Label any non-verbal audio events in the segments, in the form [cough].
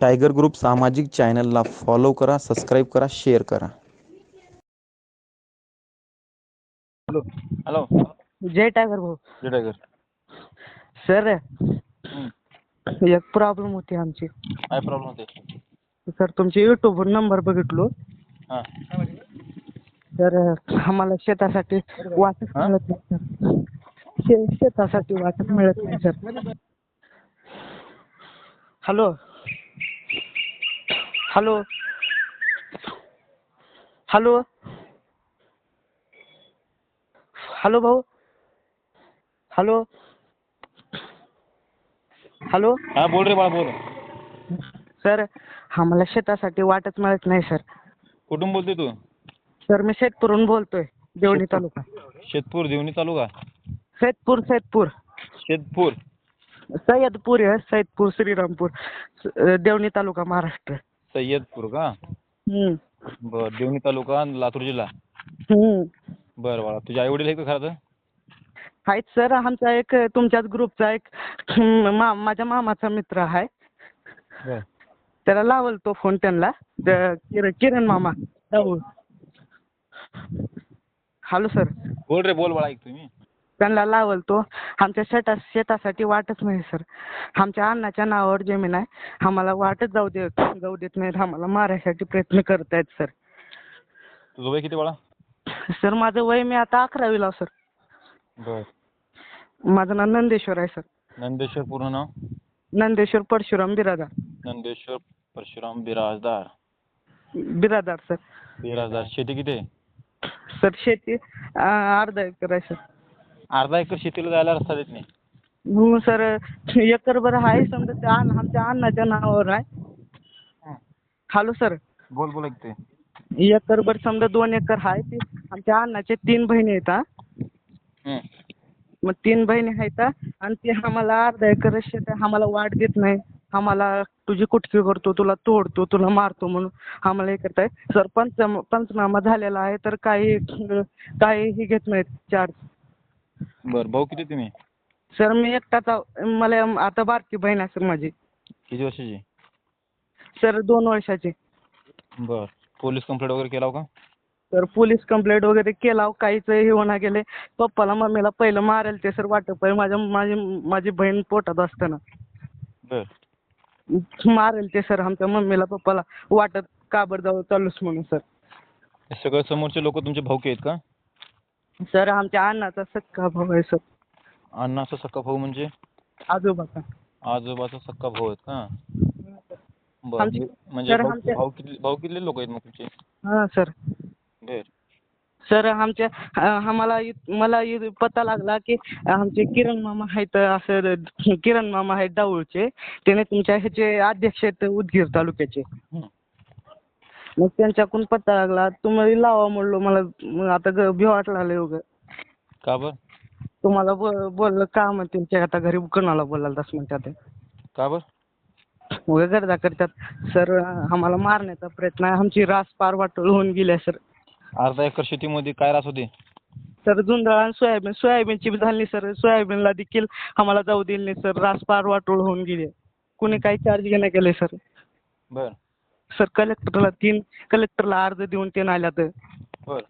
Tiger group सामाजिक चॅनलला follow करा सबस्क्राईब करा शेअर करा. हॅलो. जय टायगर भाऊ जय टायगर. सर हम्म. एक प्रॉब्लेम होती आमची. काय प्रॉब्लेम होते? सर तुमचे युट्यूबवर नंबर बघितलो. हां. तर आम्हाला शेतासाठी हा? मिळत नाही सर. शे शेतासाठी वाटप मिळत नाही sir. Hello. Hello. Hello. Hello भाऊ. हॅलो. हॅलो. हा बोल रे बाळा बोल. सर आम्हाला शेतासाठी वाटच मिळत नाही सर. कुठून बोलतोय तू? सर मी शेतपूरहून बोलतोय देवणी तालुका. शेतपूर देवणी चालू का सैदपूर सैदपूर शेतपूर. सय्यदपूर आहे सैदपूर श्रीरामपूर स- देवणी तालुका महाराष्ट्र. सय्यदपूर का? हम्म. बर देवणी तालुका लातूर जिल्हा. हम्म. बरं बाळा तुझे आई वडील आहे का खरं तर? आहेत सर. आमचा एक तुमच्याच ग्रुपचा एक हम्म, मा माझ्या मामाचा मित्र आहे. बरं. त्याला लावल तो फोन त्यांना. द- किर- किरण मामा. Hello sir. बोल रे बोल बाळा ऐक तुम्ही त्यांना लावल तो आमच्या शेता शेतासाठी वाटच नाही सर आमच्या अण्णाच्या नावावर जमीन आहे. आम्हाला वाटच जाऊ देत जाऊ देत नाहीत. आम्हाला मारायसाठी प्रयत्न करत आहेत सर तुझं वय किती बाळा? सर माझं वय मी आता अकरावीला सर बर. माझं नाव नंदेश्वर आहे सर नंदेश्वर पूर्ण नाव? नंदेश्वर परशुराम बिरादार. नंदेश्वर परशुराम बिराजदार. बिरादार सर बिराजदार. शेती किती आहे? सर शेती अं, अर्धा एकर आहे सर अर्धा एकर शेतीला जायला रस्ता देत नाही. हो सर एकरभर आहे समजा त्या अण्ण- आमच्या अण्णाच्या नावावर आहे. Hello sir. बोल बोल ऐकते एकरभर समजा दोन एकर आहे ते आमच्या अण्णाचे तीन बहिणी आहेत हा. मग तीन बहिणी आहेत हा. आणि ते आम्हाला अर्धा एकर शेत आहे आम्हाला वाट देत नाही. आम्हाला तुझी कुटकी करतो तुला तोडतो तुला मारतो म्हणून आम्हाला हे करताय. सर पंच पंचनामा झालेला आहे तर काही काहीही घेत नाहीत चार्ज बर भाऊ किती तुम्ही? सर मी एकटाच आहो. मला आता बारकी बहीण आहे सर माझी. किती वर्षाची? सर दोन वर्षाची. बर पोलीस कंप्लेंट वगैरे केला हो का? तर पोलीस कंप्लेंट वगैरे केला काहीच हे होणार गेले. पप्पाला मम्मीला पहिलं मारेल ते सर वाटप आहे. माझ्या माझी माझी बहीण पोटात असताना. बर. मारेल ते सर आमच्या मम्मीला पप्पाला. वाटत काबर जाऊ चालूस म्हणून सर. हे सगळे समोरचे लोक तुमचे भाऊके आहेत का? सर आमच्या अण्णाचा सक्का भाऊ आहे सर. अण्णाचा सक्का भाऊ म्हणजे? आजोबाचा. आजोबाचा सक्का भाऊ आहेत का? बर आमचे- म्हणजे सर, भाऊ आमचे- भाऊ किती भाऊ किती लोक आहेत मग तुमचे? हां सर. बर. सर आमच्या अं, आम्हाला इत- मला इत- पता लागला की आमचे किरण मामा आहेत असं किरण मामा आहेत डाऊळचे. त्याने तुमच्या ह्याचे अध्यक्ष आहेत उदगीर तालुक्याचे. मग त्यांच्याकडून पत्ता लागला. तुम्हाला लावा म्हणलो. मला मग आता ग भीव वाटला लागलं उगं का बर? तुम्हाला बोल बोललं का म्हणते ते आता घरी कोणाला बोलायला तसं म्हणतात. का बर? उगा गर्दा करतात. सर आम्हाला मारण्याचा प्रयत्न आहे. आमची रास पार वाटोळ होऊन गेली आहे सर. अर्धा एकर शेतीमध्ये काय रास होते? सर जुंधळ आणि सोयाबीन. सोयाबीनची बी झाली सर. सोयाबीनला देखील आम्हाला जाऊ दिली नाही सर. रास पार वाटोळ होऊन गेली आहे. कुणी काही चार्ज घेणं गेले सर. बर. सर कलेक्टरला तीन कलेक्टरला अर्ज देऊन ते आल्यात. बर.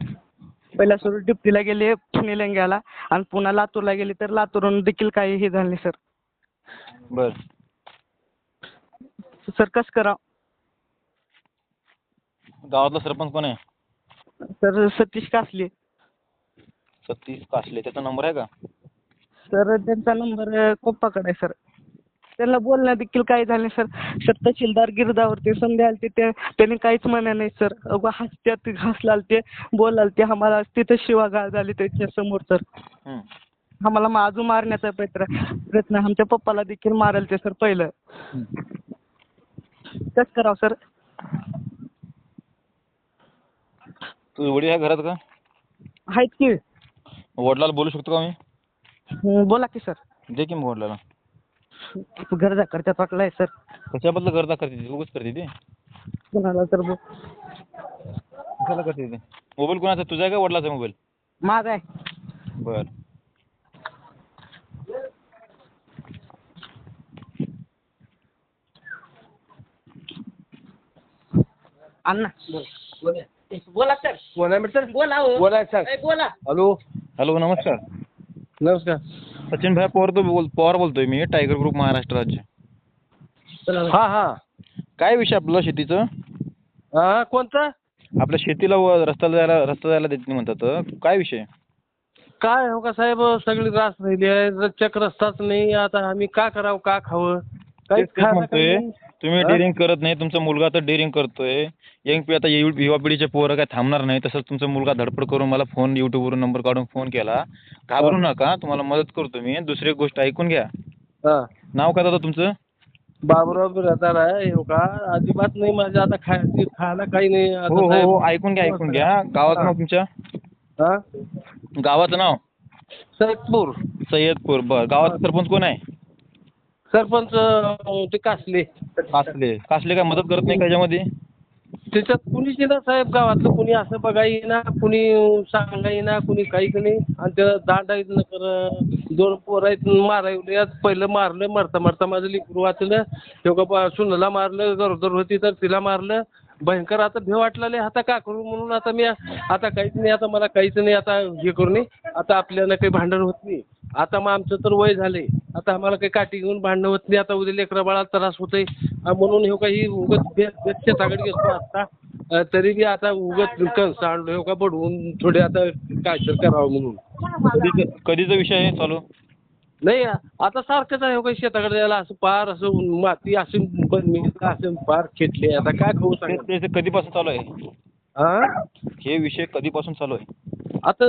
पहिला सर डिप्टीला गेले निलंग्याला आणि पुन्हा लातूरला गेले तर लातूरहून देखील काही हे झालं सर. बर. सर कसं करा गावातला सरपंच कोण आहे? सर सतीश कासले. सतीश कासले त्याचा नंबर आहे का? सर त्यांचा नंबर पप्पाकडे आहे सर. त्यांना बोलणं देखील काही झालं नाही सर. तहसीलदार गिरदावरती संध्या आलते ते त्यांनी काहीच म्हणा नाही सर. अगं हसत्यात हसलाल ते बोलाल ते आम्हाला तिथं शिवागाळ झाली त्याच्यासमोर सर. आम्हाला अजून मारण्याचा प्रयत्न प्रयत्न आमच्या पप्पाला देखील मारेल ते सर पहिलं. कसं करावं सर. तुझे वडील आहे घरात का? आहेत की. वडिलाला बोलू शकतो का मी? बोला की सर. दे की मग वडिलाला. गरजा करतात वाटलाय सर. कशाबद्दल करता करते ती उगाच करते ती. कुणाला तर बो- कशाला करते ती? मोबाईल कोणाचा? तुझा आहे का वडिलाचा मोबाईल? माझा आहे. बर. अण्णा. बोला सर. बोला सर बोला हो. बोला सर. ए, बोला. हॅलो. हॅलो नमस्कार. नमस्कार. सचिन भाई पवार तो बोल पवार बोलतोय मी टायगर ग्रुप महाराष्ट्र राज्य. हा हा. काय विषय आपला शेतीचं? हा कोणता? आपल्या शेतीला व रस्त्याला जायला रस्ता जायला देत नाही म्हणतात. काय विषय? काय हो का साहेब सगळी रास राहिली आहे चक रस्ताच नाही आता आम्ही का करावं का खावं? काही तेच तेच खायला म्हणतोय. काही नाही. तुम्ही? डेअरिंग करत नाही तुमचा मुलगा तर डेअरिंग करतोय. यंग पी आता यु- युवा पिढीचे पोरं काय थांबणार नाही. तसंच तुमचा मुलगा धडपड करून मला फोन युट्यूबवरून नंबर काढून फोन केला. घाबरू नका तुम्हाला मदत करतो मी. दुसरी एक गोष्ट ऐकून घ्या. हा. नाव काय दादा तुमचं? बाबूराव आहे हो का? अजिबात नाही माझं आता खायची खायला काही नाही. हो हो हो ऐकून घ्या ऐकून घ्या. गावाचं नाव तुमच्या? हा? गावाचं नाव? सैदपूर सय्यदपूर बर. गावाचा सरपंच कोण आहे? सरपंच ते कासले. कासले. कासले काय मदत करत नाही का याच्यामध्ये? त्याच्यात कुणीच ना साहेब गावातलं? कुणी असं बघा येईना कुणी सांगा येईना कुणी काही नाही? आणि त्याला दांडा येत न कर दोन पोरं आहेत मारायला. पहिलं मारलं मारता मारता माझं लिकरू वाचलं. तेव्हा बा सुनला मारलं गरोदर होती तर तिला मारलं. भयंकर आता भेव वाटलेले आता का करू म्हणून आता मी आता काहीच नाही आता मला काहीच नाही आता हे करू नये. आता आपल्याला काही भांडण होत नाही. आता मग आमचं तर वय झालंय. आता आम्हाला काही काठी घेऊन भांडणं होत नाही. आता उद्या लेकरा बाळाला त्रास होतोय. आ, म्हणून हे काही उगत शेताकडे घेतो आता. अ, तरी बी आता उगत कणसं आणलो हे का बडवून थोडे आता काय तर करावं म्हणून. कधी कधीचा विषय आहे चालू? नाही आता सारखंच आहे हो काही शेताकडे जायला. असं पार असं माती असून बनमी असं पार खेटले आता काय खाऊ सांगा. कधीपासून चालू आहे? हा हे विषय कधीपासून चालू आहे? आता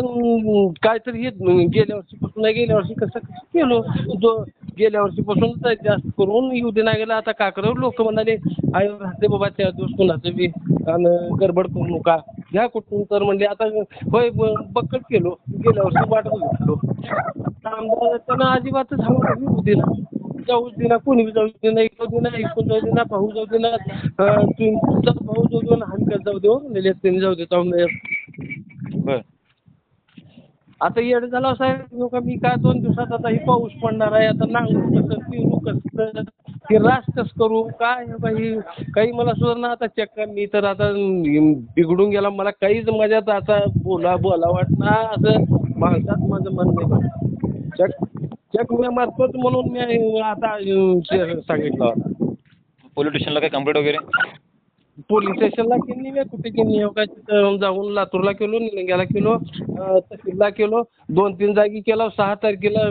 काहीतरी हे गेल्या वर्षीपासून नाही गेल्या वर्षी कसं कसं केलो? जो गेल्या वर्षीपासून तर जास्त करून येऊ दे नाही गेला आता का करावं लोक म्हणाले आई राहते बाबा त्या दिवस कुणाचं बी आणि गडबड करू नका. घ्या कुठून तर म्हणले आता होय ब- केलो गेल्या वर्षी वाट बघितलो. आमदार त्यांना अजिबातच हवा येऊ दे ना. जाऊ देना कोणी बी जाऊ देना एक देना दे जाऊ देना पाहू भाऊ जाऊ देना तुमचा भाऊ जाऊ देऊन ना जाऊ दे हो म्हणले त्यांनी जाऊ दे जाऊ दे. आता येड झाला साहेब हो मी काय दोन दिवसात आता ही पाऊस पडणार आहे आता नांगरू कसं पिरू कसं हे रास कसं करू काय हे बाई काही मला सुधारणा आता चेक मी तर आता बिघडून गेला मला काहीच माझ्यात आता बोला बोला वाटणार असं माणसात माझं मन नाही चेक चेक मी मारतोच म्हणून मी आता सांगितलं. होतं पोलीस स्टेशनला काय कंप्लेंट वगैरे? पोलीस स्टेशनला केली मी कुठे केली हो का तिथं? जाऊन लातूरला केलो निलंग्याला केलो तहसीलला केलो. दोन तीन जागी केला सहा तारखेला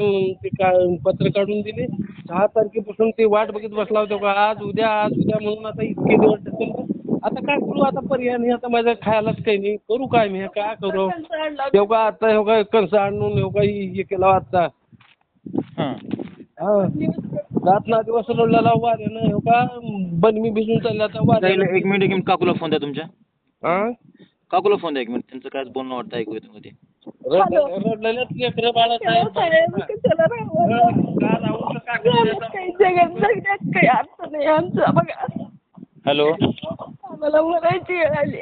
ते का पत्र काढून दिले. सहा तारखेपासून ते वाट बघत बसला होता का आज उद्या आज उद्या म्हणून आता इतके दिवस ढकलले. आता काय करू? आता पर्याय नाही आता माझ्या खायलाच काही नाही. करू काय मी? काय करू? तेव्हा आता? हो का कणसं आणून हो का? हे केलं आता. हा. रात ना दिवस रडलेला वाऱ्यानं हो का बनमी भिजून चालला आता वाऱ्यानं? एक मिनिट एक मिनिट. काकूला फोन द्या तुमच्या. हा काकूला फोन द्या एक मिनिट. त्यांचं काय बोलणं वाटतं ऐकू येतं मध्ये रडले- रडलेल्याच लेकरं बाळं साहेब. कशाला राहावं? का राहून का आम्हाला करायचं? काही जगात जगण्यात काही अर्थ नाही आमचा. बघा. हॅलो. आम्हाला मरायची वेळ आली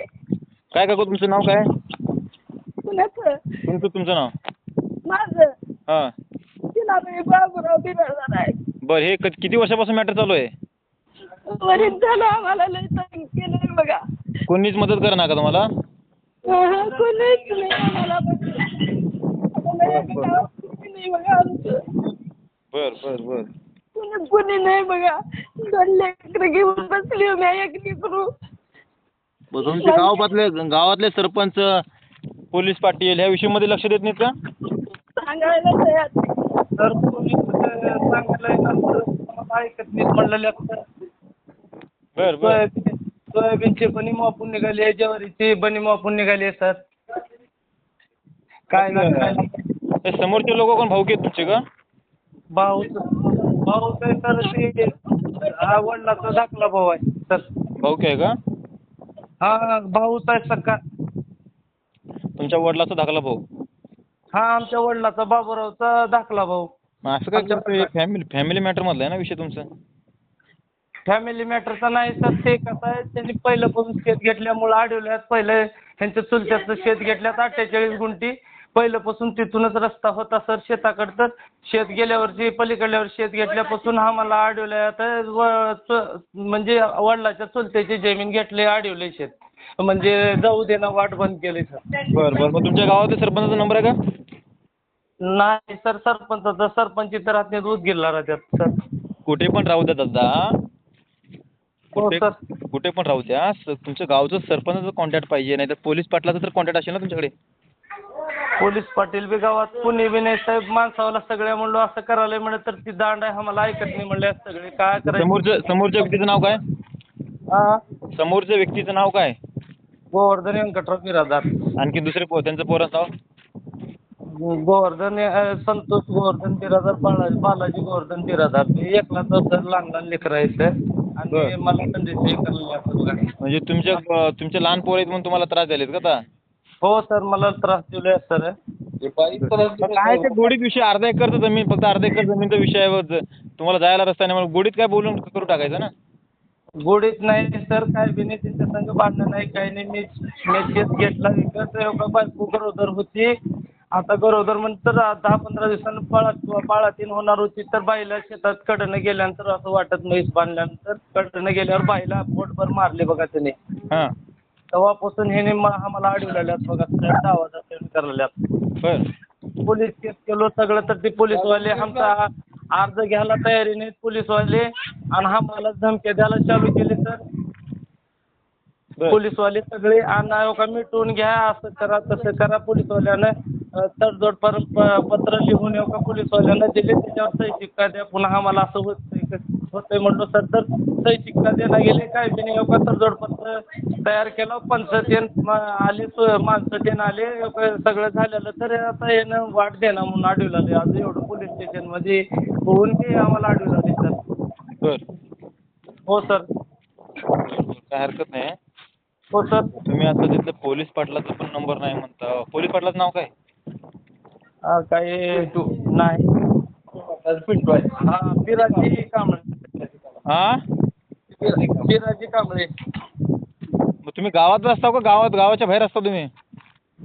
काय काकू तुमचं नाव काय? कुणाचं? तुमचं तुमचं नाव? माझं? हां. तिला मी बाबूराव बिराजदार आहे. बरं हे क- किती वर्षापासून मॅटर चालू आहे? वरील झालं आम्हाला लय तंग केलंय बघा. कोणीच मदत करा का तुम्हाला? हा, कोणीच नाही आम्हाला बघा. आता लय गावात कोणी नाही बघा आमचं बर बर बर. कोणी कोणी नाही बघा. दोन लेकरं घेऊन बसली मी एकटी करू तुमचे गावातले गावातले सरपंच पोलीस पाटील ह्या विषयामध्ये लक्ष देत नाहीत का? सांगायला तयार तर सांगितलंय तर मला ऐकत नाही म्हणलेल्या बर बर. सोयाबीन सोयाबीनचे बनी मापून निघाले ज्वारीचे बनी मापून निघाले सर. काय ना काय हे समोरचे लोक कोण भाऊ आहेत तुमचे का? भाऊ भाऊ काय सर ते हा वडिलाचा दाखला भाऊ आहे सर. भाऊ काय का? हा भाऊच आहे सक्का तुमच्या वडिलाचा धाकला भाऊ. हा आमच्या वडिलाचा बाबूरावचा दाखला भाऊ. मग असं काय करतोय? फॅमिली फॅमिली मॅटर मधला आहे ना विषय तुमचा? फॅमिली मॅटरचा नाही सर ते कसं आहे त्यांनी पहिलं पण शेत घेतल्यामुळं अडवल्यात पहिलं ह्यांच्या चुलत्याचं शेत घेतल्यात अठ्ठेचाळीस गुंठी. पहिल्यापासून तिथूनच रस्ता होता सर शेताकडं तर शेत गेल्या वर्षी पलीकडल्या वर्षी शेत घेतल्यापासून आम्हाला आडवलं आता व च- म्हणजे वडिलाच्या चुलत्याची जमीन घेतली आडवले शेत. म्हणजे जाऊ दे ना वाट बंद केली सर. बरं बरं. मग तुमच्या गावात सरपंचाचा नंबर आहे का? नाही सर सरपंचाचा सरपंच इतर आत्मीय दूध गेला राहत्यात सर. कुठे पण राहू द्या दादा. हो कुठे सर. कुठे पण राहू द्या. स- तुमच्या गावचं सरपंचाचं कॉन्टॅक्ट पाहिजे नाही तर पोलीस पाटलाचं तर कॉन्टॅक्ट असेल ना तुमच्याकडे? पोलीस पाटील बी गावात कुणी बी नाही. साहेब माणसावाला सगळ्या म्हणलो असं करायला म्हणलं तर ती दांड आहे आम्हाला ऐकत नाही म्हणले सगळे. काय करायचं? समोरच्या समोरच्या व्यक्तीचं नाव काय? हा समोरच्या व्यक्तीचं नाव काय? गोवर्धन व्यंकटराव बिरादार आणखी दुसरे पो त्यांचं पोराचं नाव? गोवर्धन अं, संतोष गोवर्धन बिरादार बालाजी बालाजी गोवर्धन बिरादार ते एकला तर लहान लहान लेकरं आहेत. आणि बरं. मला करायला असं बघा. म्हणजे तुमच्या अं, तुमचे लहान पोर आहेत म्हणून तुम्हाला त्रास झालेत का आता हो सर मला त्रास दिलाय सर. काय ते गोडीत विषय अर्धा एकरचं जमीन फक्त अर्धा एकर जमीनचा विषय आहे बघ. तुम्हाला जायला रस्ता नाही म्हणून गोडीत काय बोलून करू टाकायचं ना? गोडीत नाही सर काय बी नाही त्यांच्या संग भांडणं नाही काही नाही. मी मी शेत घेतला विकत एवढा बायको गरोदर होती. आता गरोदर म्हणतर दहा पंधरा दिवसानं पाळा किंवा पाळातीन होणार होती. तर बाईला शेतात कडनं गेल्यानंतर असं वाटत म्हैस बांधल्यानंतर कडनं गेल्यावर बाईला पोटभर मारले बघा त्याने तेव्हापासून ह्याने आम्हाला अडवलेल्यात बघा सगळ्या सेंड करायल्यात. बरं. पोलीस केस केलो सगळं तर ते पोलीसवाले आमचा अर्ज घ्यायला तयारी नाहीत पोलीसवाले. आणि आम्हाला धमक्या द्यायला चालू केले सर बरं. पोलीसवाले सगळे आणि का मिटवून घ्या असं करा तसं करा. पोलीसवाल्यानं तडजोड पर पत्र लिहून येऊ का? पोलीसवाल्यानं दिले त्याच्यावर सही शिक्का द्या पुन्हा आम्हाला असं होत होतंय म्हणलो सर तर सही शिक्का द्यायला गेले काय बी नाही येऊ का तडजोड पत्र तयार केलं पंचतेन आले माणसं तेन आले सगळं झालेलं. तर आता यानं वाट देणार म्हणून अडवलं आले. आज एवढं पोलीस स्टेशनमध्ये होऊन बी आम्हाला अडवलं आले सर. बरं. हो सर. काय हरकत नाही. हो सर. तुम्ही आता तिथलं पोलीस पाटलाचा पण नंबर नाही म्हणता. पोलीस पाटलाचं नाव काय? हा, काही नाही. पिंटू आहे हा बिराजी कांबळे. हां? बिराजी कांबळे. मग तुम्ही गावात असता का गावात गावाच्या बाहेर असता तुम्ही?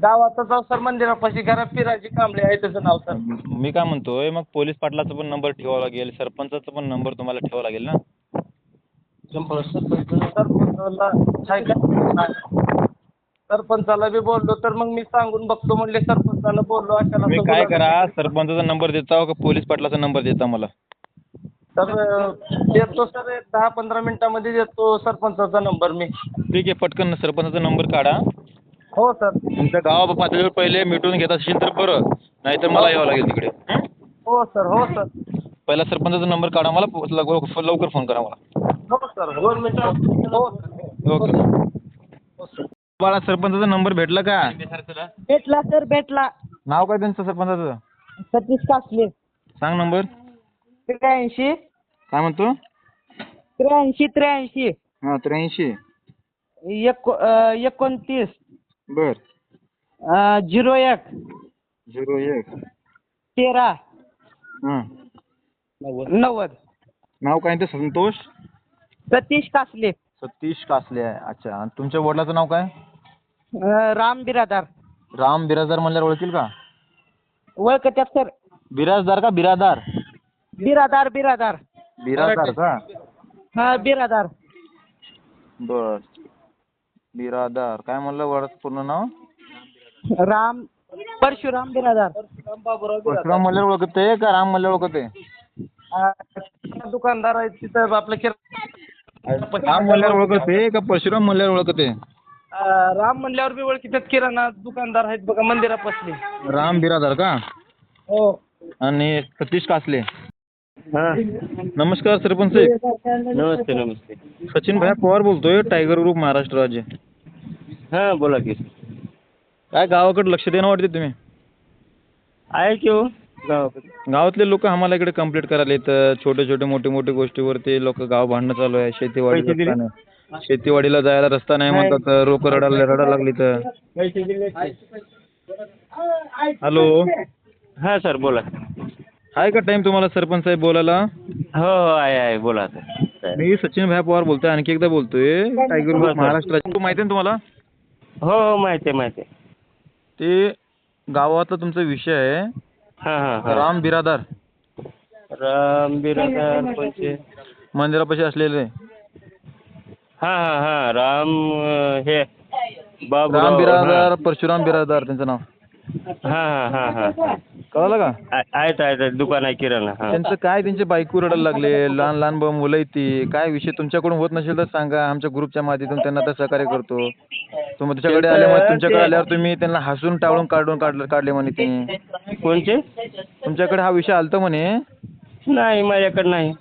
जाऊ सर मंदिरापाशी घरात पिराजी कांबळे आहे त्याचं नाव सर. मी काय म्हणतोय मग पोलीस पाटलाचा पण नंबर ठेवावा लागेल सरपंचाचा पण नंबर तुम्हाला ठेवावा लागेल ना? सरपंचाला आहे का? नाही. सरपंचाला बी बोललो तर मग मी सांगून बघतो म्हणले सरपंचाला बोललो अशाला तुम्ही काय. करा सरपंचाचा नंबर देता का पोलीस पाटलाचा नंबर देता मला? अं, देतो सर एक दहा पंधरा मिनिटामध्ये देतो सरपंचाचा नंबर मी. ठीक आहे पटकन सरपंचाचा नंबर काढा. हो सर. तुमच्या गावा पातळीवर पहिले मिटवून घेत असशील तर बरं नाहीतर मला यावं लागेल तिकडे. हं? हो सर हो सर. पहिला सरपंचाचा नंबर काढा मला लवकर लवकर फोन करा मला. हो सर हो सर. ओके. बाळा सरपंचाचा नंबर भेटला का? भेटला सर भेटला. नाव काय त्यांचं सरपंचाचं? सतीश कासले. सांग नंबर. त्र्याऐंशी. काय म्हणतो? त्र्याऐंशी त्र्याऐंशी. हां त्र्याऐंशी. एको अं, एकोणतीस. बर. अं, झिरो एक. झिरो एक. तेरा. हां. नव्वद. नाव काय ते संतोष? सतीश कासले. सतीश कासले आहे. अच्छा. आणि तुमच्या वडिलाचं नाव काय? अं, राम बिरादार. राम बिराजदार म्हणल्यावर ओळखील का? ओळखत्यात सर. बिराजदार का बिरादार? बिरादार बिरादार. बिराजदार का? हा बिरादार. बर बिरादार. काय म्हणलं वडाचं पूर्ण नाव? राम परशुराम बिरादार. परशुराम म्हणल्यावर ओळखते का राम म्हणल्यावर ओळखते? अं, दुकानदार आहे तिथं आपलं किराणा राम म्हणल्यावर ओळखते का परशुराम म्हणल्यावर ओळखते? राम म्हणल्यावर बी ओळखीतात किराणा दुकानदार आहेत बघा मंदिरापासले. राम बिरादार का? हो. आणि सतीश कासले. नमस्कार सरपंच साहेब. नमस्ते नमस्ते. सचिन भाई पवार बोलतोय टायगर ग्रुप महाराष्ट्र राज्य. हां बोला की. काय गावाकडे लक्ष देणं वाटते तुम्ही? आहे की हो गावाकडे. गावातले लोक आम्हाला इकडे कंप्लीट करायला येतं छोटे छोटे मोठे मोठे गोष्टीवरती लोक गाव भांडणं चालू आहे शेतीवाडी पैसे दिले? शेतीवाडीला जायला रस्ता नाही म्हणतात रोक रडायला रडायला लागली तर. हॅलो. हां सर बोला. आहे का टाइम तुम्हाला सरपंच साहेब बोलायला? हो हो आहे आहे बोला आता मी सचिन भाई पवार बोलतोय आणखी एकदा बोलतोय. टायगर ग्रुप बरं. महाराष्ट्र राज्य. माहिती आहे ना तुम्हाला? हो हो माहिती आहे माहिती आहे. ते गावाचा तुमचा विषय आहे. हां हां हां. राम बिरादार. राम बिरादार कोणचे मंदिरापाशी असलेले. हां हां हां. राम हे बाबू राम बिरादार परशुराम बिरादार त्यांचं नाव. हां हां हां हां. हां कळलं का? आ- आहेत आहेत. दुकान आहे किराणा हां. त्यांचं काय त्यांचे बायको रडायला लागले लहान लहान ब- मुलं आहेत ती. काय विषय तुमच्याकडून होत नसेल तर सांगा. आमच्या ग्रुपच्या माध्यमातून त्यांना तर सहकार्य करतो. तुम्ही तुमच्याकडे त्यांचं आल्यामुळे तुमच्याकडे आल्यावर तुम्ही त्यांना हसून टाळून काढून काढलं काढले म्हणे ते. कोणचे? तुमच्याकडे हा विषय आलता म्हणे? नाही माझ्याकडे नाही.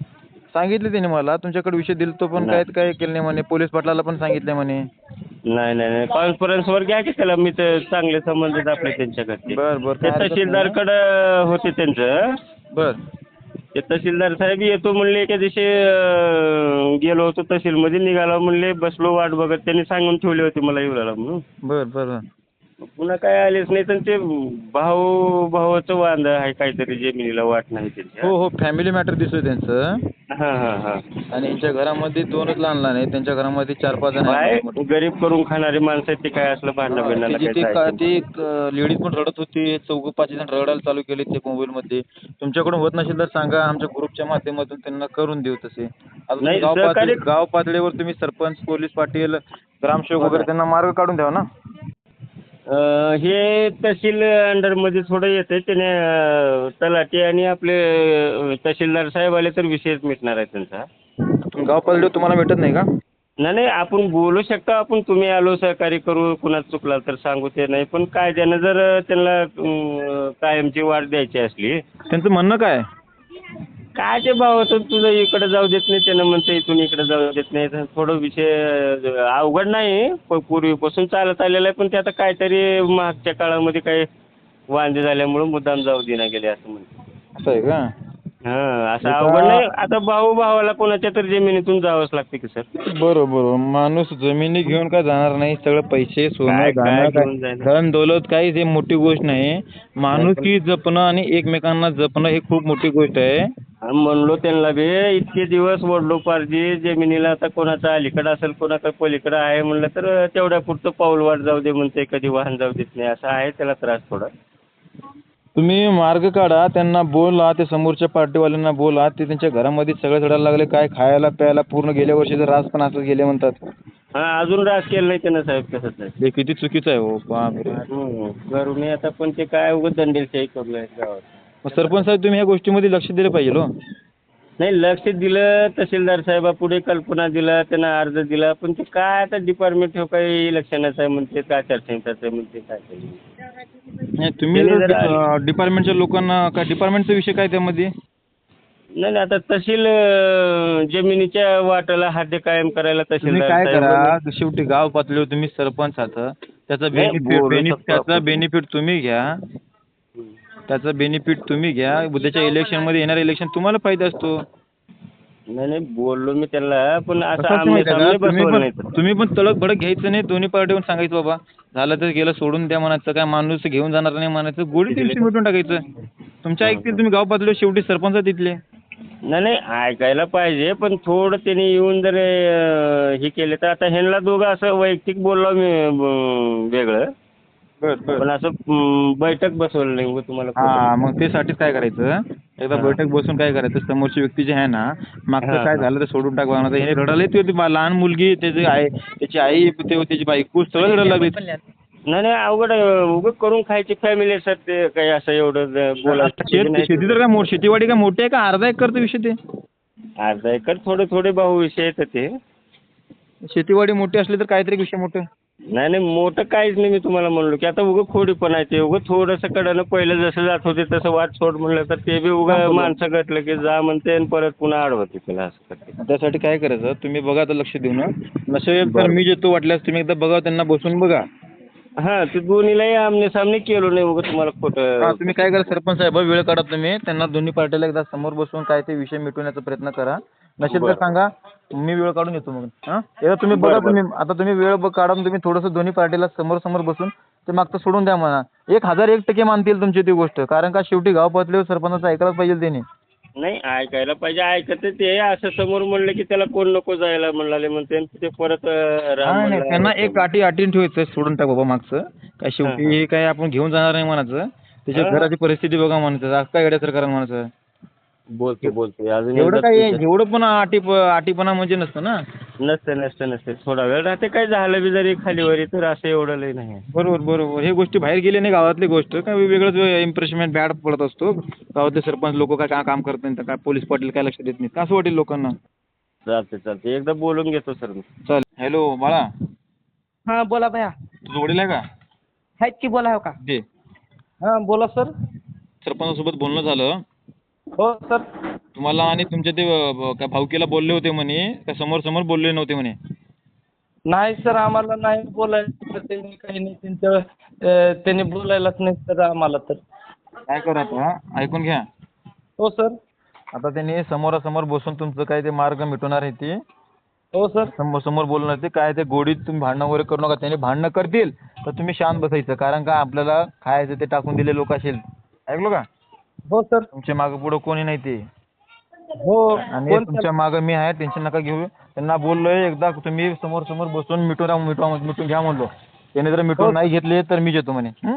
सांगितले त्यांनी मला. तुमच्याकडे विषय दिला तो पण काय काय केलं नाही म्हणे. पोलीस पाटलाला पण सांगितले म्हणे. नाही नाही नाही. कॉन्फरन्सवर घ्या की त्याला मी तर चांगले संबंध आहेत आपले त्यांच्याकडचे. बर बर. ते काय हरकत नाही. तहसीलदारकडं होते त्यांचं. बर. ते तहसीलदार साहेब येतो म्हणले एका दिवशी अं, गेलो होतो तहसीलमध्ये. निघालो म्हणले बसलो वाट बघत. त्यांनी सांगून ठेवली होती मला येऊला म्हणून. बर बर बर. पुन्हा काय आलेच नाही तर ते भाऊ भावाचं वांद आहे काहीतरी जमिनीला वाट नाही त्यांच्या हो हो फॅमिली मॅटर दिसतोय त्यांचं. हां हां हां. आणि यांच्या घरामध्ये दोनच लहान लहान आहेत त्यांच्या घरामध्ये चार पाच जण काय आहेत गरीब करून खाणारी माणसं आहेत ते काय असलं भांडणं बिंडणं काय ती का- जायचं नाही. ती लेडीज पण रडत होती चौघ पाच जण रडायला चालू केले ते मोबाईल मध्ये. तुमच्याकडून होत नसेल तर सांगा आमच्या ग्रुपच्या माध्यमातून त्यांना करून देऊ तसे. आता तुम्ही नाही, गाव पातळी गाव पातळीवर तुम्ही सरपंच पोलीस पाटील ग्रामसेवक वगैरे त्यांना मार्ग काढून द्यावा ना. हे तहसील अंडरमध्ये थोडं येतं त्याने अं, तलाठी आणि आपले तहसीलदार साहेब आले तर विषयच मिटणार आहे त्यांचा. गाव पातळीवर तुम्हाला भेटत नाही का? नाही नाही आपण बोलू शकतो आपण तुम्ही आलो सहकार्य करू कुणाचं चुकला तर सांगू ते नाही पण कायद्यानं जर त्यांना कायमची वाढ द्यायची असली. त्यांचं म्हणणं काय? काय ते भाव होतं तुझं इकडे जाऊ देत नाही त्यानं म्हणतं इथून इकडे जाऊ देत नाही. तर थोडं विषय अवघड नाही प- पूर्वीपासून चालत आलेलं आहे. पण ते आता काहीतरी मागच्या काळामध्ये काही वांदे झाल्यामुळं मुद्दाम जाऊ देना गेले असं म्हणते असं आहे का? हां असं अवघड नाही. आता भाऊ भावाला कोणाच्या तर जमिनीतून जावंच लागते की सर. बरोबर माणूस जमिनी घेऊन काय जाणार नाही? सगळं पैसे सोनं काय- घेऊन? धन दौलत काही ते मोठी गोष्ट नाही. माणुसकी जपणं आणि एकमेकांना जपणं ही खूप मोठी गोष्ट आहे. आणि म्हणलो त्यांना बे इतके दिवस वडलोपार्जी जमिनीला आता कोणाचं अलीकडं असेल कोणाकडे पलीकडं आहे म्हणलं तर तेवढ्या पुरतं पाऊल वाट जाऊ दे म्हणते कधी वाहन जाऊ देत नाही. असं आहे त्याला त्रास थोडा. तुम्ही मार्ग काढा त्यांना बोला ते समोरच्या पार्टीवाल्यांना बोला ते त्यांच्या घरामध्ये सगळं चढायला लागले काय खायला प्यायला पूर्ण गेल्या वर्षीचं रास पण असंच गेले म्हणतात. हां अजून रास केलं नाही त्यानं साहेब कसं हे किती चुकीचं आहे हो बापरे. हम्म. करू नये आता पण ते काय उगाच दंडेलशाही करू आहेत गावात. मग सरपंच साहेब तुम्ही ह्या गोष्टीमध्ये लक्ष दिलं पाहिजे हो. नाही लक्ष दिलं तहसीलदार साहेबापुढे कल्पना दिला त्यांना अर्ज दिला पण ते काय आता डिपार्टमेंट हो काही इलेक्शनाचं आहे म्हणते काय आचारसंहिताचं म्हणते काय. नाही तुम्ही त्यांनी जरा- डिपार्टमेंटच्या लोकांना काय डिपार्टमेंटचा विषय काय त्यामध्ये नाही नाही आता तहसील अं, जमिनीच्या वाटाला हद्द कायम करायला तुम्ही तहसीलदार काय साहेब- करा शेवटी गाव पातळीवर तुम्ही सरपंच आहात त्याचा नाही, बेनिफिट बोलू बेनिफिट शकतो त्याचा आपण. बेनिफिट तुम्ही घ्या त्याचा बेनिफिट तुम्ही घ्या. उद्याच्या इलेक्शनमध्ये येणारं इलेक्शन तुम्हाला फायदा असतो. नाही नाही बोललो मी त्यांना पण असं कसं असतं आमने माहिती आहे सामने का? तुम्ही बसवलं नाही पण तुम्ही पण तळक भडक घ्यायचं नाही दोन्ही पार्टीवर सांगायचं बाबा. झालं तर गेलं सोडून द्या म्हणायचं काय माणूस घेऊन जाणार नाही म्हणायचं गोडी दिवशी मिटून टाकायचं. तुमच्या ऐकतील तुम्ही गाव पातळीवर शेवटी सरपंच आहे तिथले. नाही नाही ऐकायला पाहिजे पण थोडं त्यांनी येऊन जर अं, हे केले तर आता ह्यांना दोघं असं वैयक्तिक बोललो मी वेगळं. पण असं अं, बैठक बसवलं नाही उगाच तुम्हाला हा. मग ते साठीच काय करायचं? एकदा हा. बैठक बसून काय करायचं? समोरची व्यक्ती जी आहे ना मागचं हा, काय हा. झालं ते सोडून टाकवा हे रडायला येते होती बा- लहान मुलगी त्याची आई त्याची आई ते त्याची बायको सगळं रडायला लागली नाही नाही अवघड आहे. उगाच करून खायची फॅमिली सर ते काही असं एवढं बोलायचं शेत शेती तर काय मो शेतीवाडी काय मोठी आहे का? अर्धा एकरचा विषय ते. अर्धा एकर थोडे थोडे भाऊ विषय आहेत ते. शेतीवाडी मोठी असली तर काहीतरी विषय मोठं. नाही नाही मोठं काहीच नाही मी तुम्हाला म्हणलो की आता उगं खोडी पण आहे ते. उगं थोडंसं कडनं पहिलं जसं जात होते तसं वाट सोड म्हणलं तर ते बी उगा माणसं गटलं की जा म्हणते आणि परत पुन्हा अडवते त्याला असं करते. त्यासाठी काय करायचं? तुम्ही बघा आता लक्ष देऊ ना नसेल तर मी देतो वाटल्यास तुम्ही एकदा बघा त्यांना बसून बघा. हां ते दोन्हीलाही आमने सामने केलो नाही उगं तुम्हाला हा खोटं तुम्ही काय करा सरपंच साहेब? वेळ काढा तुम्ही. त्यांना दोन्ही पार्टीला एकदा समोर बसून काय ते विषय मिटवण्याचा प्रयत्न करा. नसेल तर बरं. सांगा मी वेळ काढून येतो मग. हा? एकदा तुम्ही बघा बरं, बरं. तुम्ही आता तुम्ही वेळ बघ काढा तुम्ही थोडंसं दोन्ही पार्टीला समोर समोर बसून ते मागचं सोडून द्या म्हणा. एक हजार एक टक्के मानतील तुमची ती गोष्ट कारण का शेवटी गाव पातळीवर सरपंचाचं ऐकायलाच पाहिजे त्यांनी. नाही ऐकायला पाहिजे ऐकत ते. असं समोर म्हणलं की त्याला कोण नको जायला म्हणाले म्हणते आणि ते परत अं, राम नाही म्हणला. त्यांना एक अटी अटीन ठेवायचं सोडून टाक बाबा मागचं. काय शेवटी हे काय आपण घेऊन जाणार नाही म्हणायचं. त्याच्या घराची परिस्थिती बघा म्हणायचं आज काय येड्यासारखं करा म्हणायचं. बोलतो बोलतो अजून एवढं एकदा काय तुमच्या- एवढं पण आटी आटीपणा म्हणजे नसतं ना? नसतं नसतं नसतं. थोडा वेळ राहते काय झालं बी जरी खालीवरी तर असं एवढं लय नाही. बरोबर बरोबर. हे गोष्टी बाहेर गेले नाही गावातली गोष्ट. काय वेगळंच इम्प्रेशमेंट बॅड पडत असतो. गावातले सरपंच लोक काय काय काम करत नाहीत काय पोलीस पाटील काय लक्ष देत नाहीत. का असं वाटेल लोकांना? चालते चालते एकदा बोलून घेतो सर मी. चालेल. हॅलो बाळा. हा बोला भैया. तुझं वडील आहे का? आहेत की बोला हो का? दे. हा बोला सर. सरपंचासोबत बोलणं झालं. हो सर. तुम्हाला आणि तुमच्या ते भाऊकीला बोलले होते म्हणे का समोर समोर बोलले नव्हते म्हणे. नाही सर आम्हाला नाही बोलायचं त्यांनी काही नाही त्यांच्या अं, त्यांनी बोलायलाच नाही सर आम्हाला तर. काय करा आता ऐकून घ्या. हो सर. आता त्यांनी समोरासमोर बसून तुमचं काय ते मार्ग मिटवणार आहे ते? हो सर. समोर समोर बोलणार ते काय ते गोडीत तुम्ही भांडणं वगैरे करू नका त्यांनी भांडणं करतील तर तुम्ही शांत बसायचं कारण का आपल्याला खायचं ते टाकून दिले लोक असेल. ऐकलो का? हो सर. तुमच्या मागं पुढं कोणी नाही ते. हो आणि तुमच्या मागं मी आहे टेन्शन नका घेऊ. त्यांना बोललोय एकदा तुम्ही समोर समोर बसून मिटून मिटवा मिटून घ्या म्हणलो. त्याने जर मिटून नाही घेतले तर मी घेतो म्हणे. हं?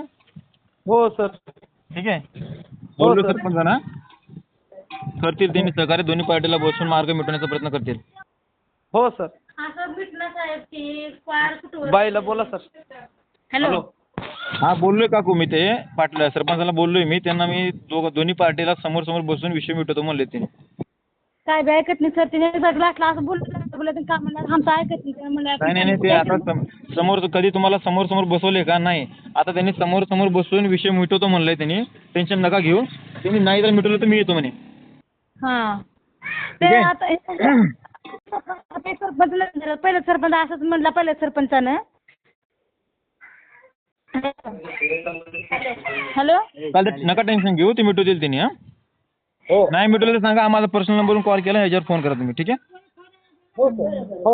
हो सर. ठीक आहे? बोललो सर. सरपंच ना करतील त्यांनी सहकार्य दोन्ही पार्टीला बसून मार्ग मिटवण्याचा प्रयत्न करतील. हो सर. असं भेटणं साहेब की फार कुठं बाईला बोला सर. हॅलो. हा बोललोय काकू मी ते पाटला सरपंचाला बोललोय मी. त्यांना मी दोघं दोन्ही पार्टीला समोर समोर बसून विषय मिटवतो म्हणले ते. काय बी ऐकत नाही सर. तिने क्लासला असं बोलत बोलत का म्हणणार आमचं ऐकत नाही काय नाही नाही नाही ते आता सम- समोर कधी तुम्हाला समोर समोर बसवले का? नाही. आता त्यांनी समोर समोर बसून विषय मिटवतो म्हणलंय त्यांनी. टेन्शन नका घेऊ. त्यांनी नाही जर मिटवलं तर मी येतो म्हणे. हां. ठीक ते आहे? आता ते [clears throat] सरपंच. पहिलं सरपंच असंच म्हणला पहिल्या सरपंचानं. हॅलो. चालतं नका टेन्शन घेऊ ते मिटवतील त्यांनी हा. नाही मिटवलं तर सांगा आम्हाला पर्सनल नंबरवरून कॉल केला ह्याच्यावर फोन करा तुम्ही ठीक आहे? हो सर हो